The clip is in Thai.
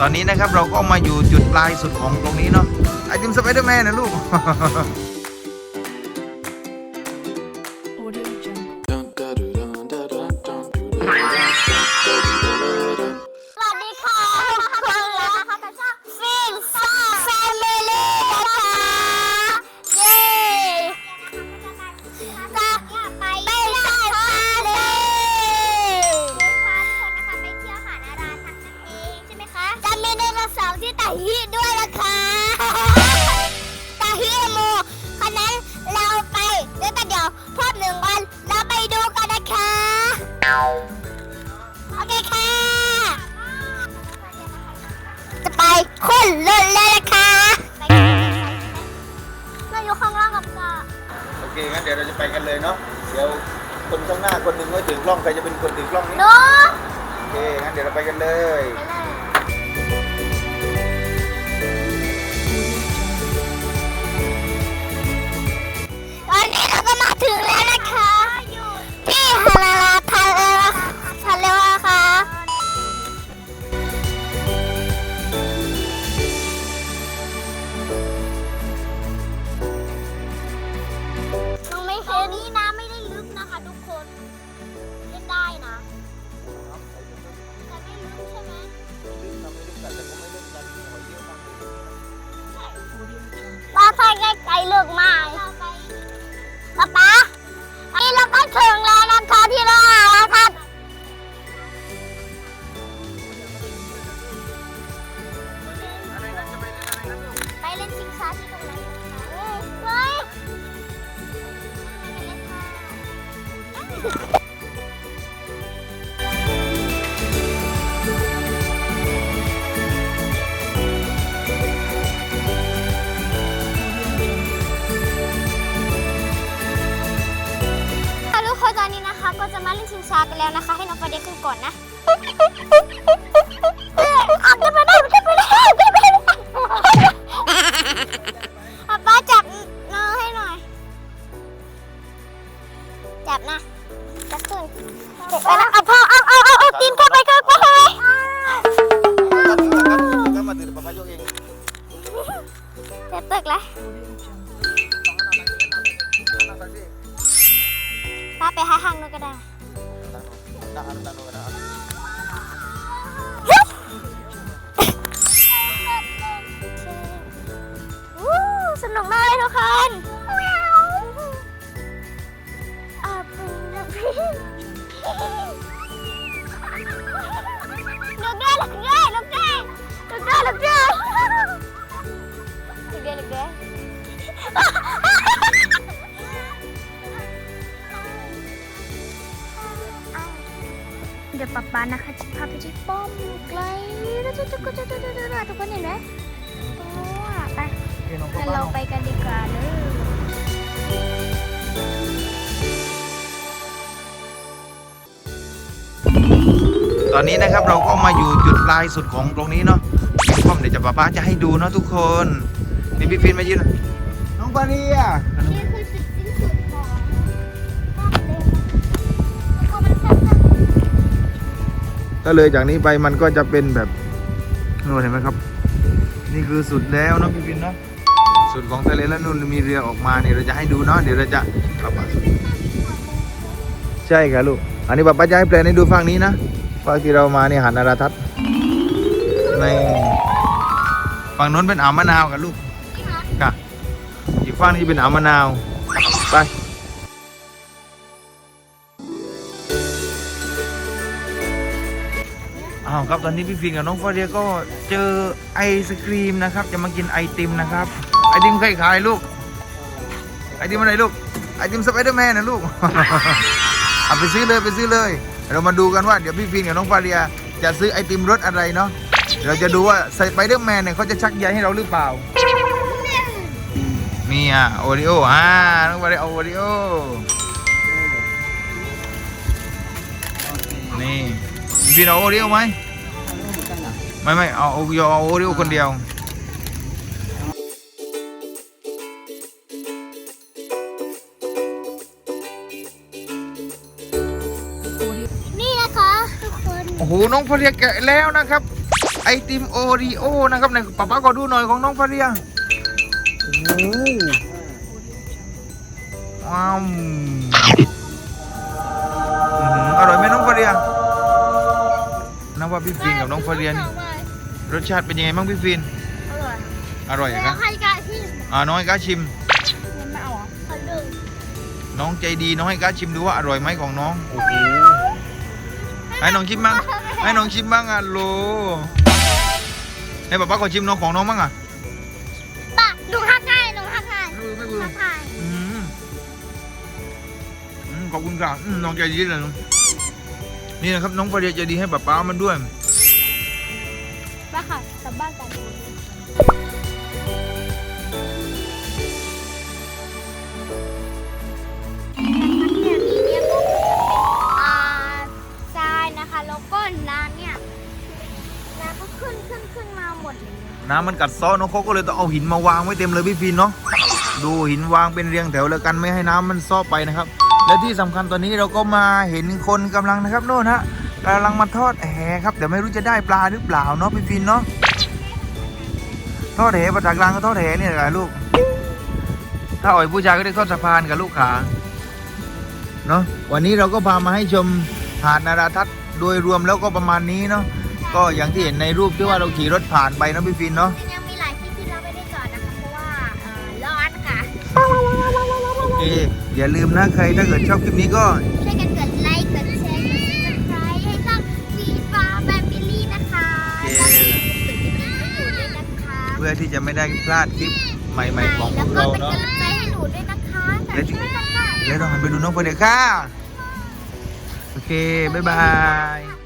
ตอนนี้นะครับเราก็มาอยู่จุดปลายสุดของตรงนี้เนาะไอติมสไปเดอร์แมนนะลูก ฮีด้วยนะคะตาฮีโมคันนั้นเราไปเดี๋ยวแต่เดี๋ยวพบหนึ่งวันเราไปดูกันนะคะโอเคค่ะ จะไปขึ้นเลยนะคะเราอยู่ข้างล่างกับกาโอเคงั้นเดี๋ยวเราจะไปกันเลยเนาะเดี๋ยวคนข้างหน้าคนหนึ่งไว้ถือกล้องใครจะเป็นคนถือกล้องนี้เนาะโอเคงั้นเดี๋ยวเราไปกันเลย ป้าไปไกลๆเลือกมาป๊าป๊านี่เราก็ถึงแล้วนะคะที่เราหาแล้วครับไปเล่นชิงช้าที่ตรงนั้น ชิงช้ากันแล้วนะคะ ให้น้องประเด็ขึ้นก่อนนะ เดี๋ยวป๊าป๊านะคะจะพาไปที่ป้อมไกลทุกคนทุกคนเห็นไหมโอ้ไปงั้นเราไปกันดีกว่าเลยตอนนี้นะครับเราก็มาอยู่จุดปลายสุดของตรงนี้เนาะป้อมเดี๋ยวจะป้าป้าจะให้ดูเนาะทุกคน นี่พี่ฟินมายืนน้องปาเรียนี่คือจุ ถ้าเลยจากนี้ไปมันก็จะเป็นแบบนู่นเห็นไหมครับ นี่คือสุดแล้วเนาะพี่ฟินเนาะสุดของทะเลแล้วนู่นมีเรือออกมาเนี่ยเราจะให้ดูเนาะเดี๋ยวเราจะครับใช่ครับลูกอันนี้ป้าป้าจะให้แปลนให้ดูฝั่งนี้นะฝั่งที่เรามาเนี่ยหันนาราทัศน์ในฝั่งโน้นเป็นอ่าวมะนาวกันลูกๆค่ะอีกฝั่งนี้เป็นอ่าวมะนาวไป อ้าวครับตอนนี้พี่ฟิงกับน้องฟาเรียก็เจอไอศครีมนะครับ จะมากินไอติมนะครับ ไอติมใครขายลูก ไอติมอะไรลูก ไอติมสไปเดอร์แมนนะลูก เอาไปซื้อเลยไปซื้อเลย เรามาดูกันว่าเดี๋ยวพี่ฟินกับน้องฟาเรียจะซื้อไอติมรสอะไรเนาะ เราจะดูว่าสไปเดอร์แมนเนี่ยเขาจะชักใยให้เราหรือเปล่า นี่อะโอริโออ่าน้องฟาเรียเอาโอริโอนี่ พี่ฟินเอาโอริโอไหมไม่ไม่เอาเอาเอาโอริโอคนเดียว Audio นี่นะคะทุกคนโอ้โหน้องฟาเรียแกะแล้วนะครับ ไอติมโอรีโอนะครับในป้าป้าก็ดูหน่อยของน้องฟาเรียโอ้โหว้าว ว่าพี่ฟินกับน้องฟาเรียนี่รสชาติเป็นยังไงบ้างพี่ฟิน อร่อยอร่อยเหรอแล้ควรับใครกะที่อ่าน้องให้ก้าชิม ไม่เอาขอดึงน้องใจดีน้องให้ก้าชิมดูว่าอร่อยไหมของน้องโอ้โหให้น้องชิมบ้างให้น้องชิมบ้างอะโลให้ป้าป้าขอชิมน้องของน้องบ้างอะปะลุงทักทายลุงทักทายไม่ไม่เบื่อทักทายอืมอืมขอบคุณครับอืมน้องใจดีเลยน้อง นี่นะครับน้องฟาเรียใจดีให้ป้าป้ามันด้วยไปค่ะกลับบ้านกันเนี่ยมีเนี่ยก็คืออ่าทรายนะคะแล้วก็น้ำเนี่ยน้ำก็ขึ้นขึ้นขึ้นมาหมดเลยน้ำมันกัดเซ้อน้องเขาก็เลยต้องเอาหินมาวางไว้เต็มเลยพี่ฟินเนาะดูหินวางเป็นเรียงแถวเลยกันไม่ให้น้ำมันซ้อไปนะครับ และที่สำคัญตอนนี้เราก็มาเห็นคนกำลังนะครับโน่นฮะกำลังมาทอดแหครับแต่ไม่รู้จะได้ปลาหรือเปล่าเนาะพี่ฟินเนาะทอดแหภาษากลางก็ทอดแหเนี่ยแหละลูก ถ้าอ่อยผู้ชายก็ได้ทอดสะพานกับลูกขาเนาะวันนี้เราก็พามาให้ชมหาดนาราทัศน์โดยรวมแล้วก็ประมาณนี้เนาะก็อย่างที่เห็นในรูปที่ว่าเราขี่รถผ่านไปนะพี่ฟินเนาะจริงๆยังมีหลายที่ที่เราไม่ได้จอดนะคะเพราะว่าเอ่อร้อนค่ะโอเค อย่าลืมนะใครถ้าเกิดชอบคลิปนี้ก็ ช่วยกันกดไลค์ กดแชร์ กด subscribe ให้ช่องสีฟ้าแฟมิลี่นะคะแล้วก็อย่าลืมกดกระดิ่งให้หนูด้วยนะคะเพื่อที่จะไม่ได้พลาดคลิปใหม่ๆของพแล้ววกก็เราเป็นเนาะกำลังใจให้หนูด้วยนะคะแต่ช่วยกันค่ะแล้วเราหันไปดูน้องเพื่อนเด็กค่ะ โอเค บ๊ายบาย